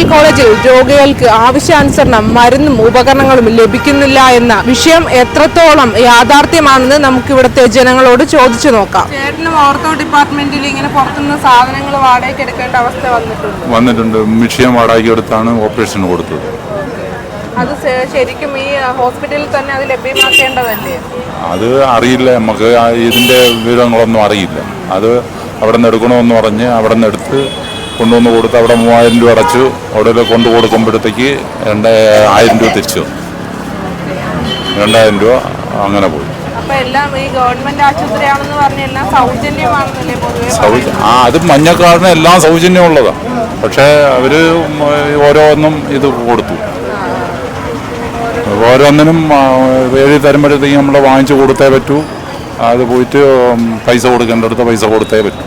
Medical കോളേജിൽ രോഗികൾക്ക് ആവശ്യാനുസരണം മരുന്നും ഉപകരണങ്ങളും ലഭിക്കുന്നില്ല എന്ന വിഷയം എത്രത്തോളം യാഥാർത്ഥ്യമാണെന്ന് നമുക്ക് ഇവിടുത്തെ ജനങ്ങളോട് ചോദിച്ചു നോക്കാം. ചേട്ടനും ഓർത്തോ ഡിപ്പാർട്ട്മെന്റിൽ ഇങ്ങനെ പുറത്തുനിന്ന് സാധനങ്ങൾ വാടകയ്ക്ക് എടുക്കേണ്ട അവസ്ഥ വന്നിട്ടുണ്ട്. വന്നിട്ടുണ്ട്. വിഷയം വാടകയ്ക്ക് എടുത്താണ് ഓപ്പറേഷൻ കൊടുത്തത്. അത് ശരിക്കും ഈ ഹോസ്പിറ്റലിൽ തന്നെ അത് ലഭ്യമാക്കേണ്ടതല്ലേ? അത് അറിയില്ല. നമുക്ക് ഇതിന്റെ വിവരങ്ങളൊന്നും അറിയില്ല. അത് അവിടെ നിന്ന് എടുക്കണമെന്ന് പറഞ്ഞ് അവിടെ നിന്ന് എടുത്ത് കൊണ്ടുവന്ന് കൊടുത്ത് അവിടെ മൂവായിരം രൂപ അടച്ചു. അവിടെ കൊണ്ടു കൊടുക്കുമ്പോഴത്തേക്ക് രണ്ട് ആയിരം രൂപ തിരിച്ചു. രണ്ടായിരം രൂപ അങ്ങനെ പോയി. ആ അത് മഞ്ഞക്കാടിന് എല്ലാം സൗജന്യമുള്ളതാണ് പക്ഷേ അവർ ഓരോന്നും ഇത് കൊടുത്തു. ഓരോന്നിനും എഴുതി തരുമ്പോഴത്തേക്ക് നമ്മൾ വാങ്ങിച്ചു കൊടുത്തേ പറ്റൂ. അത് പോയിട്ട് പൈസ കൊടുക്കേണ്ടടുത്ത് പൈസ കൊടുത്തേ പറ്റൂ.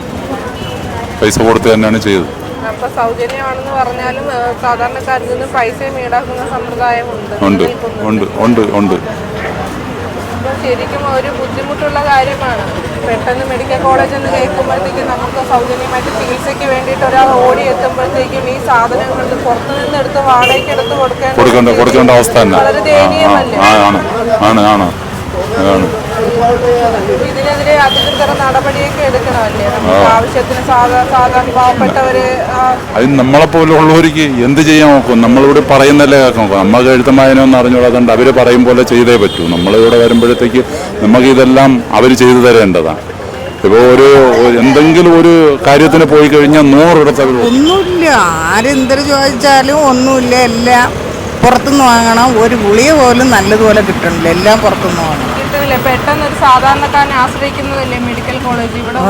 പൈസ കൊടുത്ത് തന്നെയാണ് ചെയ്തത്. അപ്പൊ സൗജന്യമാണെന്ന് പറഞ്ഞാലും സാധാരണക്കാരിൽ നിന്ന് പൈസയും ഈടാക്കുന്ന സമ്പ്രദായമുണ്ട്. ഉണ്ട് ഉണ്ട് ഉണ്ട് ഉണ്ട്. ശരിക്കും ഒരു ബുദ്ധിമുട്ടുള്ള കാര്യമാണ്. പെട്ടെന്ന് മെഡിക്കൽ കോളേജ് എന്ന് കേൾക്കുമ്പോഴത്തേക്കും നമുക്ക് സൗജന്യമായിട്ട് ചികിത്സയ്ക്ക് വേണ്ടിയിട്ട് ഒരാൾ ഓടി എത്തുമ്പോഴത്തേക്കും ഈ സാധനങ്ങൾ പുറത്തുനിന്ന് എടുത്ത് വാടകയ്ക്ക് എടുത്ത് കൊടുക്കേണ്ട കൊടുക്കേണ്ട അവസ്ഥ വളരെ ദയനീയമല്ലേ? ആണ് ആണ് ആണ്. ആണ് ഇതിനെതിരെ അധികൃതർ നടപടിയൊക്കെ എടുക്കണമല്ലേ? നമുക്ക് ആവശ്യത്തിന് സാധാ- സാധാരണ പാവപ്പെട്ടവര് അത് നമ്മളെപ്പോലുള്ളവർക്ക് എന്ത് ചെയ്യാൻ നോക്കും? നമ്മളിവിടെ പറയുന്നല്ലേ കേൾക്കാൻ നോക്കും. നമ്മൾ എഴുത്തമായനൊന്നും അറിഞ്ഞുകൂടാതുകൊണ്ട് അവർ പറയും പോലെ ചെയ്തേ പറ്റൂ. നമ്മളിവിടെ വരുമ്പോഴത്തേക്ക് നമുക്ക് ഇതെല്ലാം അവർ ചെയ്തു തരേണ്ടതാണ്. ഇപ്പോൾ ഒരു എന്തെങ്കിലും ഒരു കാര്യത്തിന് പോയി കഴിഞ്ഞാൽ നൂറിടത്ത് ഒന്നുമില്ല. ആരെന്തൊരു ചോദിച്ചാലും ഒന്നുമില്ല. എല്ലാം പുറത്തുനിന്ന് വാങ്ങണം. ഒരു ഗുളിക പോലും നല്ലതുപോലെ കിട്ടണില്ല. എല്ലാം പുറത്തുനിന്ന് വാങ്ങണം. സാധാരണക്കാരനെ ആശ്രയിക്കുന്നതല്ലേ മെഡിക്കൽ കോളേജ് ഇവിടെ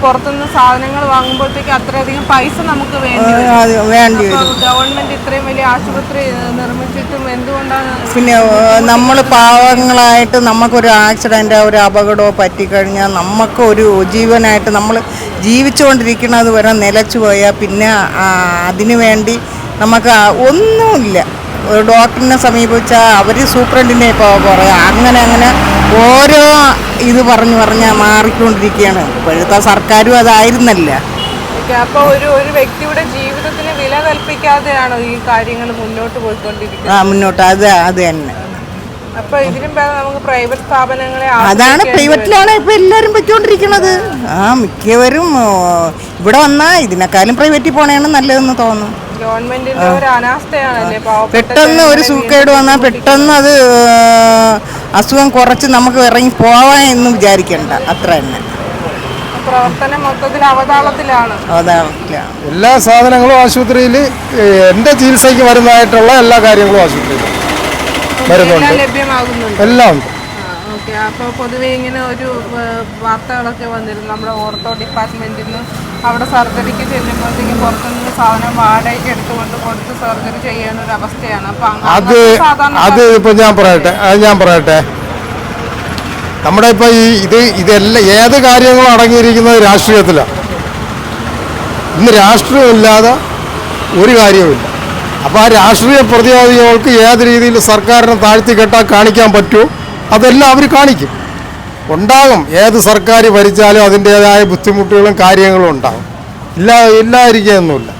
പുറത്തുനിന്ന് സാധനങ്ങൾ വാങ്ങുമ്പോഴത്തേക്ക് അത്രയധികം പൈസ നമുക്ക് വേണ്ടി ഗവൺമെന്റ് ഇത്രയും വലിയ ആശുപത്രി നിർമ്മിച്ചിട്ടും എന്തുകൊണ്ടാണ് പിന്നെ നമ്മൾ പാവങ്ങളായിട്ട് നമുക്കൊരു ആക്സിഡന്റ് ഒരു അപകടമോ പറ്റിക്കഴിഞ്ഞാൽ നമുക്ക് ഒരു ജീവനായിട്ട് നമ്മൾ ജീവിച്ചുകൊണ്ടിരിക്കുന്നത് വരെ നിലച്ചു പോയാൽ പിന്നെ അതിനു വേണ്ടി നമുക്ക് ഒന്നുമില്ല. ഒരു ഡോക്ടറിനെ സമീപിച്ചാൽ അവർ സൂപ്രണ്ടിനെ ഇപ്പോൾ പറയാം അങ്ങനെ അങ്ങനെ ഓരോ ഇത് പറഞ്ഞു പറഞ്ഞ മാറിക്കൊണ്ടിരിക്കുകയാണ്. ഇപ്പോഴത്തെ സർക്കാരും അതായിരുന്നല്ല. അപ്പോൾ അപ്പൊ ഒരു ഒരു വ്യക്തിയുടെ ജീവിതത്തിന് വില കൽപ്പിക്കാതെയാണോ ഈ കാര്യങ്ങൾ മുന്നോട്ട് പോയിക്കൊണ്ടിരിക്കുന്നത്? ആ മുന്നോട്ട് അത് അത് തന്നെ. അപ്പൊ ഇതിനും നമുക്ക് പ്രൈവറ്റ് സ്ഥാപനങ്ങളെ അതാണ് പ്രൈവറ്റിലാണ് ഇപ്പൊ എല്ലാരും പൊയ്ക്കൊണ്ടിരിക്കണത്. ആ മിക്കവരും ഇവിടെ വന്നാ ഇതിനേക്കാളും പ്രൈവറ്റിൽ പോണേണ് നല്ലതെന്ന് തോന്നുന്നു ഗവൺമെന്റിന്റെ ഒരു അനാസ്ഥയാണല്ലേ പെട്ടെന്ന് ഒരു സൂക്കേട് വന്നാൽ പെട്ടെന്ന് അത് അസുഖം കുറച്ച് നമുക്ക് ഇറങ്ങി പോവാൻ എന്ന് വിചാരിക്കണ്ട. അത്ര തന്നെ. പ്രവർത്തനം മൊത്തത്തിൽ അവതാളത്തിലാണ്. എല്ലാ സാധനങ്ങളും ആശുപത്രിയിൽ എന്റെ ചികിത്സയ്ക്ക് വരുന്നതായിട്ടുള്ള എല്ലാ കാര്യങ്ങളും ആശുപത്രിയിൽ വരുന്നുണ്ട്. എല്ലാം ലഭ്യമാകുന്നുണ്ട്. എല്ലാം ഉണ്ട്. അപ്പോൾ പൊതുവെ ഇങ്ങനെ ഒരു വാർത്തകളൊക്കെ വന്നിരുന്നു. നമ്മുടെ ഓർത്തോ ഡിപ്പാർട്ട്മെന്റിൽ നിന്ന് അവിടെ സർജറിക്ക് ചെല്ലുമ്പോഴത്തേക്കും പുറത്തുനിന്ന് സാധനം വാടകയ്ക്ക് എടുത്തുകൊണ്ട് കൊടുത്ത് സർജറി ചെയ്യുന്ന ഒരു അവസ്ഥയാണ് അപ്പൊ അത് അത് ഇപ്പൊ ഞാൻ പറയട്ടെ. അത് ഞാൻ പറയട്ടെ. നമ്മുടെ ഇപ്പൊ ഈ ഇത് ഇതെല്ലാം ഏത് കാര്യങ്ങളും അടങ്ങിയിരിക്കുന്നത് രാഷ്ട്രീയത്തിലാണ് ഇന്ന് രാഷ്ട്രീയമില്ലാതെ ഒരു കാര്യവുമില്ല. അപ്പോൾ ആ രാഷ്ട്രീയ പ്രതിവാദികൾക്ക് ഏത് രീതിയിൽ സർക്കാരിനെ താഴ്ത്തി കെട്ടാൻ കാണിക്കാൻ പറ്റുമോ അതെല്ലാം അവർ കാണിക്കും. ഉണ്ടാകും. ഏത് സർക്കാർ ഭരിച്ചാലും അതിന്റേതായ ബുദ്ധിമുട്ടുകളും കാര്യങ്ങളും ഉണ്ടാകും. ഇല്ല ഇല്ലായിരിക്കുന്നില്ല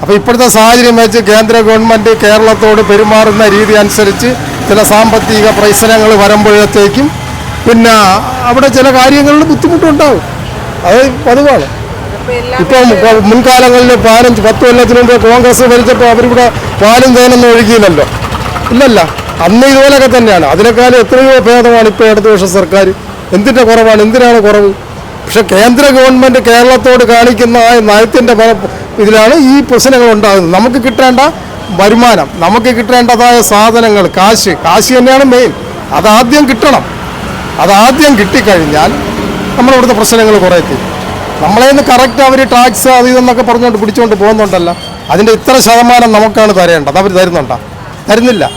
അപ്പോൾ ഇപ്പോഴത്തെ സാഹചര്യം വെച്ച് കേന്ദ്ര ഗവൺമെന്റ് കേരളത്തോട് പെരുമാറുന്ന രീതി അനുസരിച്ച് ചില സാമ്പത്തിക പ്രശ്നങ്ങൾ വരുമ്പോഴത്തേക്കും പിന്നെ അവിടെ ചില കാര്യങ്ങളിൽ ബുദ്ധിമുട്ടുണ്ടാകും. അത് പതിവാണ്. ഇപ്പൊ മുൻകാലങ്ങളിൽ പതിനഞ്ച് പത്ത് കൊല്ലത്തിന് മുമ്പ് കോൺഗ്രസ് ഭരിച്ചപ്പോൾ അവരിവിടെ പാലും തേനൊന്നും ഒഴുകിയില്ലല്ലോ. ഇല്ലല്ല. അന്ന് ഇതുപോലൊക്കെ തന്നെയാണ്. അതിനേക്കാളും എത്രയോ ഭേദമാണ് ഇപ്പോൾ ഇടതുപക്ഷ സർക്കാർ എന്തിന്റെ കുറവാണ്? എന്തിനാണ് കുറവ്? പക്ഷെ കേന്ദ്ര ഗവൺമെന്റ് കേരളത്തോട് കാണിക്കുന്ന ആ നയത്തിന്റെ ഇതിലാണ് ഈ പ്രശ്നങ്ങൾ ഉണ്ടാകുന്നത്. നമുക്ക് കിട്ടേണ്ട വരുമാനം നമുക്ക് കിട്ടേണ്ടതായ സാധനങ്ങൾ കാശ് കാശ് തന്നെയാണ് മെയിൻ അതാദ്യം കിട്ടണം. അതാദ്യം കിട്ടിക്കഴിഞ്ഞാൽ നമ്മളിവിടുത്തെ പ്രശ്നങ്ങൾ കുറേ തീരും നമ്മളെ നിന്ന് കറക്റ്റ് അവർ ടാക്സ് അത് ഇതെന്നൊക്കെ പറഞ്ഞുകൊണ്ട് പിടിച്ചുകൊണ്ട് പോകുന്നുണ്ടല്ലോ. അതിന്റെ ഇത്ര ശതമാനം നമുക്കാണ് തരേണ്ടത്. അവർ തരുന്നുണ്ടോ? തരുന്നില്ല.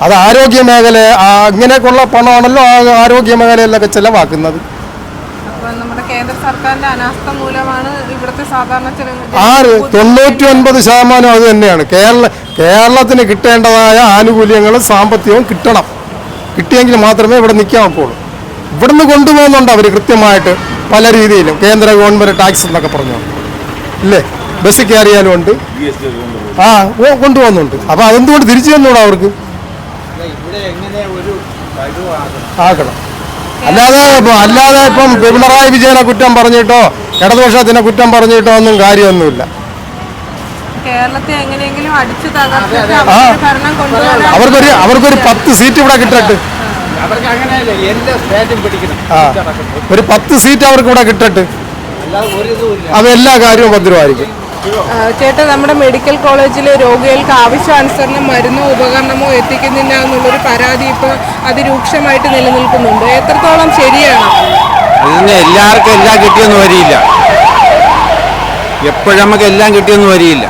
അത് ആരോഗ്യ മേഖല അങ്ങനെയൊക്കെയുള്ള പണമാണല്ലോ ആ ആരോഗ്യ മേഖലയിലൊക്കെ ചെലവാക്കുന്നത്. അപ്പൊ നമ്മുടെ കേന്ദ്ര സർക്കാരിന്റെ അനാസ്ഥ മൂലമാണ് ഇവിടുത്തെ സാധാരണ ജന- ആറ് തൊണ്ണൂറ്റി ഒൻപത് ശതമാനം അത് തന്നെയാണ്. കേരള കേരളത്തിന് കിട്ടേണ്ടതായ ആനുകൂല്യങ്ങളും സാമ്പത്തികവും കിട്ടണം. കിട്ടിയെങ്കിൽ മാത്രമേ ഇവിടെ നിൽക്കാൻ ഒക്കുള്ളൂ ഇവിടുന്ന് കൊണ്ടുപോകുന്നുണ്ട് അവർ കൃത്യമായിട്ട് പല രീതിയിലും. കേന്ദ്ര ഗവൺമെന്റ് ടാക്സ് എന്നൊക്കെ പറഞ്ഞു. ഇല്ലേ? ബസ് കയറിയാലും ഉണ്ട്. ആ കൊണ്ടുപോകുന്നുണ്ട്. അപ്പോൾ അതെന്തുകൊണ്ട് തിരിച്ചു തന്നൂടാ അവർക്ക്? ആക്കണം. അല്ലാതെ അല്ലാതെ ഇപ്പം പിണറായി വിജയനെ കുറ്റം പറഞ്ഞിട്ടോ ഇടതുപക്ഷത്തിനെ കുറ്റം പറഞ്ഞിട്ടോ ഒന്നും കാര്യമൊന്നുമില്ല. കേരളത്തെ എങ്ങനെയെങ്കിലും അടിച്ചു തകർത്തിട്ട് അവരുടെ ഭരണം കൊണ്ടുപോകാൻ അവർക്കൊരു അവർക്കൊരു പത്ത് സീറ്റ് ഇവിടെ കിട്ടട്ടെ. ഒരു പത്ത് സീറ്റ് അവർക്ക് ഇവിടെ കിട്ടട്ടെ. അല്ലാതെ ഒരു ഇതുമില്ല. അത് എല്ലാ കാര്യവും ഭദ്രമായിരിക്കും. ചേട്ടാ നമ്മുടെ മെഡിക്കൽ കോളേജിലെ രോഗികൾക്ക് ആവശ്യാനുസരണം മരുന്നോ ഉപകരണമോ എത്തിക്കുന്നില്ല എന്നുള്ളൊരു പരാതി ഇപ്പോൾ അതിരൂക്ഷമായിട്ട് നിലനിൽക്കുന്നുണ്ട്. എത്രത്തോളം ശരിയാണ്? അതിന് എല്ലാവർക്കും എല്ലാം കിട്ടിയൊന്നും വരിയില്ല. എപ്പോഴും നമുക്ക് എല്ലാം കിട്ടിയൊന്നും വരിയില്ല.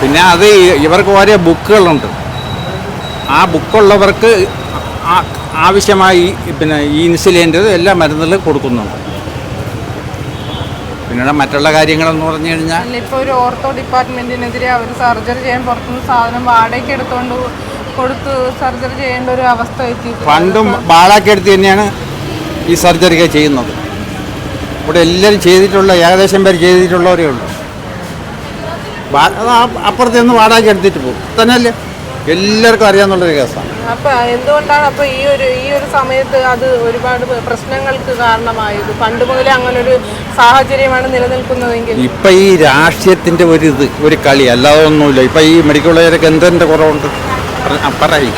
പിന്നെ അത് ഇവർക്ക് ഓരോ ബുക്കുകളുണ്ട്. ആ ബുക്കുള്ളവർക്ക് ആവശ്യമായി പിന്നെ ഈ ഇൻസുലിന്റെ എല്ലാ മരുന്നുകളും കൊടുക്കുന്നുണ്ട്. പിന്നീട് മറ്റുള്ള കാര്യങ്ങളെന്ന് പറഞ്ഞു കഴിഞ്ഞാൽ ഇപ്പോൾ ഒരു ഓർത്തോ ഡിപ്പാർട്ട്മെന്റിനെതിരെ അവർ സർജറി ചെയ്യാൻ പുറത്തുനിന്ന് സാധനം വാടകയ്ക്ക് എടുത്തുകൊണ്ട് കൊടുത്ത് സർജറി ചെയ്യേണ്ട ഒരു അവസ്ഥ എത്തി പണ്ടും എടുത്ത് തന്നെയാണ് ഈ സർജറിയൊക്കെ ചെയ്യുന്നത്. ഇവിടെ എല്ലാവരും ചെയ്തിട്ടുള്ള ഏകദേശം പേര് ചെയ്തിട്ടുള്ളവരേ ഉള്ളൂ. അപ്പുറത്തേന്ന് വാടാക്കി അപ്പുറത്ത് നിന്ന് എടുത്തിട്ട് പോകും. തന്നെയല്ലേ എല്ലാവർക്കും അറിയാമെന്നുള്ളൊരു കേസാണ്. അപ്പൊ എന്തുകൊണ്ടാണ് അപ്പൊ ഈ ഒരു ഈ ഒരു സമയത്ത് അത് ഒരുപാട് പ്രശ്നങ്ങൾക്ക് കാരണമായത്? പണ്ട് മുതലേ അങ്ങനെ ഒരു സാഹചര്യമാണ് നിലനിൽക്കുന്നതെങ്കിൽ. ഇപ്പം ഈ രാഷ്ട്രീയത്തിന്റെ ഒരു ഇത് ഒരു കളി അല്ലാതെ ഒന്നുമില്ല ഇപ്പം ഈ മെഡിക്കൽ കോളേജിലൊക്കെ എന്തെന്റെ കുറവുണ്ട്. പറയും ആ, പറയ്.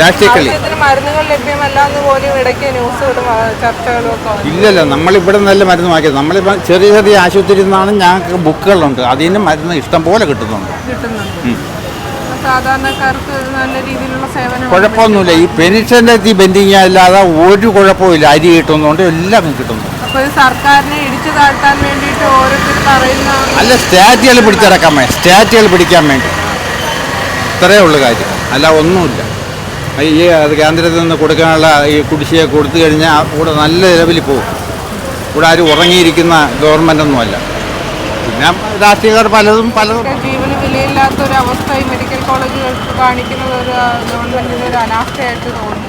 രാഷ്ട്രീയ കളി. ആവശ്യത്തിന് മരുന്നുകൾ ലഭ്യമല്ല എന്ന് പോലും ഇടയ്ക്ക് ന്യൂസുകളും ആ, ചർച്ചകളും ഇല്ലല്ല നമ്മളിവിടെ നല്ല മരുന്ന് വാങ്ങിയത്. നമ്മളിപ്പോൾ ചെറിയ ചെറിയ ആശുപത്രിയിൽ നിന്നാണ് ഞങ്ങൾക്ക് ബുക്കുകളുണ്ട്. അതിന് മരുന്ന് ഇഷ്ടം പോലെ കിട്ടുന്നുണ്ട്. കിട്ടുന്നുണ്ട് സാധാരണക്കാർക്ക് നല്ല രീതിയിലുള്ള സേവനം കുഴപ്പമൊന്നുമില്ല. ഈ പെൻഷന്റെ എത്തി ബെൻഡിങ് അല്ലാതെ ഒരു കുഴപ്പമില്ല അരി കിട്ടുന്നുണ്ട് എല്ലാം കിട്ടുന്നു. അപ്പോൾ ഇത് സർക്കാരിനെ ഇടിച്ചു താഴ്ത്താൻ വേണ്ടിയിട്ട് ഓരോരുത്തർ പറയുന്ന അല്ല സ്റ്റാറ്റുകൾ പിടിച്ചിറക്കാൻ വേണ്ടി സ്റ്റാറ്റുകൾ പിടിക്കാൻ വേണ്ടി. ഇത്രയേ ഉള്ളൂ കാര്യം. അല്ല ഒന്നുമില്ല. ഈ അത് കേന്ദ്രത്തിൽ നിന്ന് കൊടുക്കാനുള്ള ഈ കുടിശ്ശിക കൊടുത്തു കഴിഞ്ഞാൽ കൂടെ നല്ല ലെവലിൽ പോകും. ഇവിടെ ആരും ഉറങ്ങിയിരിക്കുന്ന ഗവൺമെന്റൊന്നുമല്ല. പിന്നെ രാഷ്ട്രീയക്കാർ പലതും പലതും. അവസ്ഥ ഈ മെഡിക്കൽ കോളേജുകൾക്ക് കാണിക്കുന്നത് ഒരു ഗവൺമെന്റിന്റെ ഒരു അനാസ്ഥയായിട്ട് തോന്നുന്നു.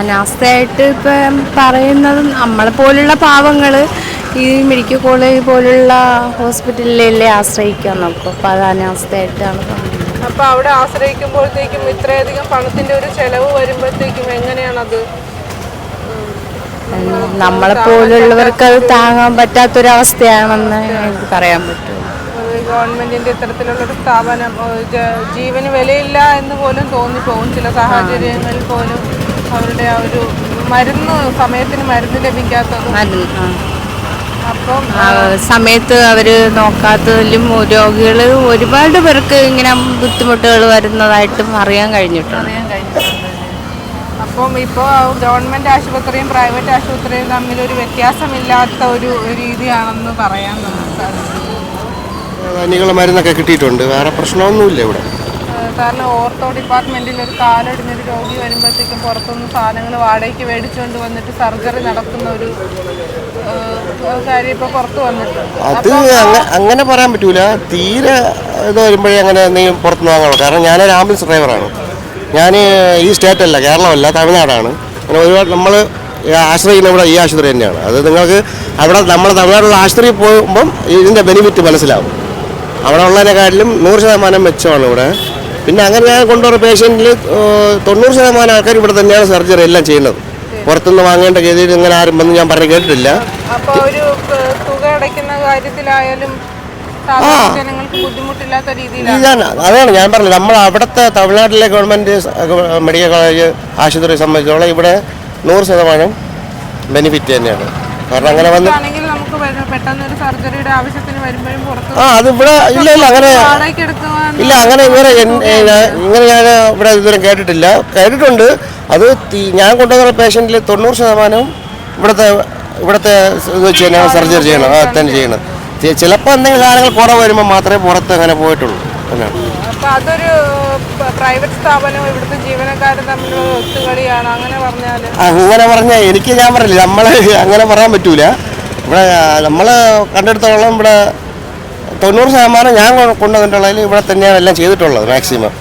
അനാസ്ഥയായിട്ട് ഇപ്പം പറയുന്നത് നമ്മളെ പോലുള്ള പാവങ്ങൾ ഈ മെഡിക്കൽ കോളേജ് പോലുള്ള ഹോസ്പിറ്റലിലല്ലേ ആശ്രയിക്കാൻ നോക്കും അപ്പോൾ അത് അനാസ്ഥയായിട്ടാണ് പറയുന്നത്. അപ്പൊ അവിടെ ആശ്രയിക്കുമ്പോഴത്തേക്കും ഇത്രയധികം പണത്തിന്റെ ഒരു ചെലവ് വരുമ്പോഴത്തേക്കും എങ്ങനെയാണത്? നമ്മളെ പോലുള്ളവർക്ക് അത് താങ്ങാൻ പറ്റാത്തൊരവസ്ഥയാണെന്ന് എനിക്ക് പറയാൻ പറ്റും ഗവൺമെന്റിന്റെ ഇത്തരത്തിലുള്ളൊരു സ്ഥാപനം ജീവന് വിലയില്ല എന്ന് പോലും തോന്നിപ്പോകും. ചില സാഹചര്യങ്ങളിൽ പോലും അവരുടെ ആ ഒരു മരുന്ന് സമയത്തിന് മരുന്ന് ലഭിക്കാത്തതും. അപ്പം സമയത്ത് അവർ നോക്കാത്തതിലും രോഗികൾ ഒരുപാട് പേർക്ക് ഇങ്ങനെ ബുദ്ധിമുട്ടുകൾ വരുന്നതായിട്ടും അറിയാൻ കഴിഞ്ഞിട്ടുണ്ട്. അറിയാൻ കഴിഞ്ഞിട്ടുണ്ട്. അപ്പം ഇപ്പോൾ ഗവൺമെന്റ് ആശുപത്രിയും പ്രൈവറ്റ് ആശുപത്രിയും തമ്മിൽ ഒരു വ്യത്യാസമില്ലാത്ത ഒരു രീതിയാണെന്ന് പറയാൻ നമുക്ക് സാധിക്കും. കനികളെ മരുന്നൊക്കെ കിട്ടിയിട്ടുണ്ട്. വേറെ പ്രശ്നമൊന്നുമില്ല ഇവിടെ. കാരണം ഓർത്തോ ഡിപ്പാർട്ട്മെന്റിൽ ഒരു കാലൊടിഞ്ഞൊരു രോഗി വരുമ്പോഴത്തേക്കും പുറത്തുനിന്ന് സാധനങ്ങൾ വാടകയ്ക്ക് മേടിച്ചുകൊണ്ട് വന്നിട്ട് സർജറി നടത്തുന്ന ഒരു കാര്യം ഇപ്പൊ പുറത്ത് വന്നിട്ടുണ്ട്. അത് അങ്ങ- അങ്ങനെ പറയാൻ പറ്റൂല. തീരെ ഇത് വരുമ്പോഴേ അങ്ങനെ എന്തെങ്കിലും പുറത്തുനിന്ന് വാങ്ങണം കാരണം ഞാനൊരു ആംബുലൻസ് ഡ്രൈവറാണ്. ഞാൻ ഈ സ്റ്റേറ്റ് അല്ല കേരളമല്ല തമിഴ്നാടാണ്. അങ്ങനെ ഒരുപാട് നമ്മൾ ആശ്രയിക്കുന്ന ഇവിടെ ഈ ആശുപത്രി തന്നെയാണ്. അത് നിങ്ങൾക്ക് അവിടെ നമ്മൾ തമിഴ്നാടുള്ള ആശുപത്രിയിൽ പോകുമ്പം ഇതിന്റെ ബെനിഫിറ്റ് മനസ്സിലാവും. അവിടെ ഉള്ളതിനെക്കാട്ടിലും നൂറ് ശതമാനം മെച്ചമാണ് ഇവിടെ. പിന്നെ അങ്ങനെ ഞാൻ കൊണ്ടുവന്ന പേഷ്യന്റിൽ തൊണ്ണൂറ് ശതമാനം ആൾക്കാർ ഇവിടെ തന്നെയാണ് സർജറി എല്ലാം ചെയ്യുന്നത്. പുറത്തുനിന്ന് വാങ്ങേണ്ട ഗതിയിൽ ഇങ്ങനെ ആരും വന്ന് ഞാൻ പറഞ്ഞു കേട്ടിട്ടില്ല. ആ. ഞാൻ അതാണ് ഞാൻ പറഞ്ഞത്. നമ്മൾ അവിടുത്തെ തമിഴ്നാട്ടിലെ ഗവൺമെന്റ് മെഡിക്കൽ കോളേജ് ആശുപത്രിയെ സംബന്ധിച്ചോളം ഇവിടെ നൂറ് ശതമാനം ബെനിഫിറ്റ് തന്നെയാണ്. കാരണം അങ്ങനെ വന്ന് സർജറിയുടെ ആവശ്യത്തിന് വരുമ്പോഴും പുറത്ത് ആ അത് ഇല്ല ഇല്ല അങ്ങനെ വാടകയ്ക്ക് എടുക്കുവാൻ ഇല്ല അങ്ങനെ ഇങ്ങനെ ഇങ്ങനെ ഞാൻ ഇവിടെ ഇതുവരെ കേട്ടിട്ടില്ല. കേട്ടിട്ടുണ്ട്. അത് തീ- ഞാൻ കൊണ്ടുവന്ന പേഷ്യന്റിൽ തൊണ്ണൂറ് ശതമാനവും ഇവിടുത്തെ ഇവിടുത്തെ ഇത് വെച്ച് തന്നെയാണ് സർജറി ചെയ്യണം. ആ തന്നെ ചെയ്യണം. ചിലപ്പോൾ എന്തെങ്കിലും സാധനങ്ങൾ കുറവ് വരുമ്പോൾ മാത്രമേ പുറത്ത് അങ്ങനെ പോയിട്ടുള്ളൂ. എന്നാണ് അപ്പൊ അതൊരു പ്രൈവറ്റ് സ്ഥാപനവും ഇവിടുത്തെ ജീവനക്കാരും തമ്മിലുള്ള ഒത്തുകളിയാണ്. അങ്ങനെ പറഞ്ഞാൽ അങ്ങനെ പറഞ്ഞാൽ എനിക്ക് ഞാൻ പറഞ്ഞില്ല നമ്മളെ അങ്ങനെ പറയാൻ പറ്റൂല. ഇവിടെ നമ്മൾ കണ്ടെടുത്തോളം ഇവിടെ തൊണ്ണൂറ് ശതമാനം ഞാൻ കൊണ്ടുവന്നിട്ടുള്ളതിൽ ഇവിടെ തന്നെയാണ് എല്ലാം ചെയ്തിട്ടുള്ളത് മാക്സിമം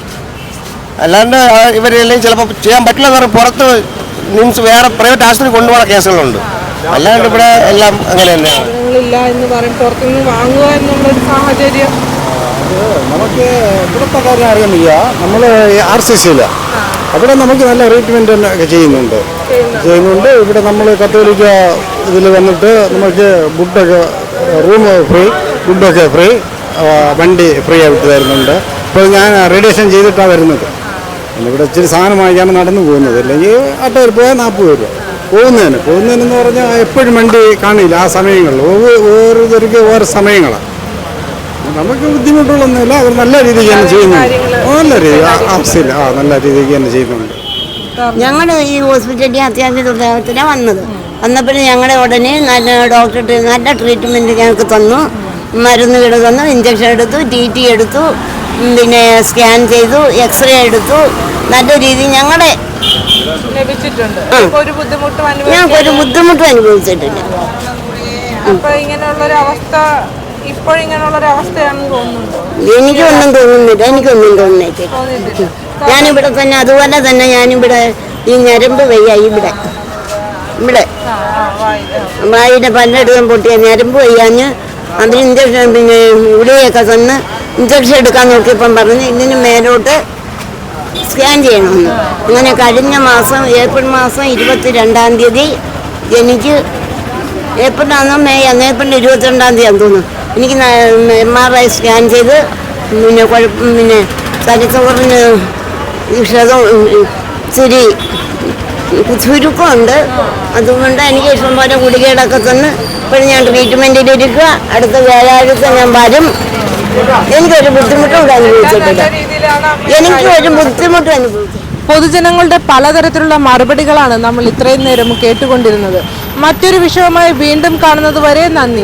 അല്ലാണ്ട് ഇവരെല്ലാം ചിലപ്പോൾ ചെയ്യാൻ പറ്റില്ല എന്ന് പറഞ്ഞ് പുറത്ത് മീൻസ് വേറെ പ്രൈവറ്റ് ആശുപത്രി കൊണ്ടുപോകുന്ന കേസുകളുണ്ട്. അല്ലാണ്ട് ഇവിടെ എല്ലാം അങ്ങനെ തന്നെയാണ്. നമുക്ക് ഇവിടുത്തെ കാര്യം അറിയാൻ വയ്യ. നമ്മൾ ആർ സി സിയില അവിടെ നമുക്ക് നല്ല ട്രീറ്റ്മെന്റ് ഒക്കെ ചെയ്യുന്നുണ്ട്. ചെയ്യുന്നുണ്ട്. ഇവിടെ നമ്മൾ കത്തോലിക്ക ഇതിൽ വന്നിട്ട് നമുക്ക് ഫുഡൊക്കെ റൂം ഫ്രീ ഫുഡൊക്കെ ഫ്രീ വണ്ടി ഫ്രീ ആയിട്ട് തരുന്നുണ്ട്. ഇപ്പോൾ ഞാൻ റേഡിയേഷൻ ചെയ്തിട്ടാണ് വരുന്നത്. ഇവിടെ ഇച്ചിരി സാധനം വാങ്ങിക്കാൻ നടന്നു പോകുന്നത്. അല്ലെങ്കിൽ അട്ടയിൽ പോയാൽ നാൽപ്പത് രൂപ. പോകുന്നതിന്. പോകുന്നതിനെന്ന് പറഞ്ഞാൽ എപ്പോഴും വണ്ടി കാണില്ല. ആ സമയങ്ങളിൽ. ഓരോ- ഓരോരുത്തർക്ക് ഓരോ സമയങ്ങളാണ് നമുക്ക് ബുദ്ധിമുട്ടുകളൊന്നുമില്ല. അവർ നല്ല രീതിക്ക് തന്നെ ചെയ്യുന്നുണ്ട്. നല്ല രീതി. ആവശ്യമില്ല ആ നല്ല രീതിക്ക് തന്നെ ചെയ്യുന്നുണ്ട്. ഞങ്ങൾ ഈ ഹോസ്പിറ്റലിൽ അത്യാവശ്യ അത്യാവശ്യത്തിനാണ് വന്നത്. വന്നപ്പോൾ ഞങ്ങളെ ഉടനെ നല്ല ഡോക്ടർ നല്ല ട്രീറ്റ്മെന്റ് ഞങ്ങൾക്ക് തന്നു. മരുന്നുകൾ തന്നു ഇഞ്ചക്ഷൻ എടുത്തു ടി ടി എടുത്തു പിന്നെ സ്കാൻ ചെയ്തു എക്സ്റേ എടുത്തു. നല്ല രീതി ഞങ്ങളെ ലഭിച്ചിട്ടുണ്ട്. ഒരു ബുദ്ധിമുട്ടും ഞങ്ങൾക്കൊരു അനുഭവിക്കാൻ ബുദ്ധിമുട്ടും അനുഭവിച്ചിട്ടില്ല. അപ്പൊ ഇങ്ങനെയുള്ളൊരു അവസ്ഥ ഇപ്പോഴിങ്ങനെയുള്ളൊരു അവസ്ഥയാണെന്ന് തോന്നുന്നുണ്ടോ? എനിക്കൊന്നും തോന്നുന്നില്ല എനിക്കൊന്നും തോന്നിയിട്ടില്ല. ഞാനിവിടെ തന്നെ അതുപോലെ തന്നെ ഞാനിവിടെ ഈ ഞരമ്പ് വയ്യ ഇവിടെ. ഇവിടെ. ആ, ആ, വായി, ആ. വായുടെ പല്ലെടുക്കാൻ പൊട്ടിയ ഞരമ്പ് വയ്യാഞ്ഞ് അതിന് ഇഞ്ചക്ഷൻ പിന്നെ ഇവിടെയൊക്കെ തന്ന് ഇഞ്ചക്ഷൻ എടുക്കാൻ നോക്കിയപ്പം പറഞ്ഞ് ഇതിന് മേലോട്ട് സ്കാൻ ചെയ്യണമെന്ന്. അങ്ങനെ കഴിഞ്ഞ മാസം ഏപ്രിൽ മാസം ഇരുപത്തി രണ്ടാം തീയതി എനിക്ക് ഏപ്രിലാണോ മെയ് ആണോ ഏപ്രിൽ ഇരുപത്തിരണ്ടാം തീയതി തോന്നുന്നു. എനിക്ക് എം ആർ ഐ സ്കാൻ ചെയ്ത് പിന്നെ കുഴപ്പം പിന്നെ തലച്ചോറിന് ക്ഷതം ഇച്ചിരി ചുരുക്കമുണ്ട്. അതുകൊണ്ട് എനിക്ക് ഇഷ്ടം പോലെ ഗുളികയിലൊക്കെ തന്ന് ഇപ്പോഴും ഞാൻ ട്രീറ്റ്മെന്റിലിരിക്കുക അടുത്ത വ്യാഴാഴ്ച ഞാൻ വരും. എനിക്കൊരു ബുദ്ധിമുട്ടും ഇവിടെ അനുഭവിച്ചിട്ടില്ല. രീതിയിലാണ് എനിക്ക് ഒരു ബുദ്ധിമുട്ടും അനുഭവിച്ചു പൊതുജനങ്ങളുടെ പലതരത്തിലുള്ള മറുപടികളാണ് നമ്മൾ ഇത്രയും നേരം കേട്ടുകൊണ്ടിരുന്നത്. മറ്റൊരു വിഷയവുമായി വീണ്ടും കാണുന്നത് വരെ നന്ദി.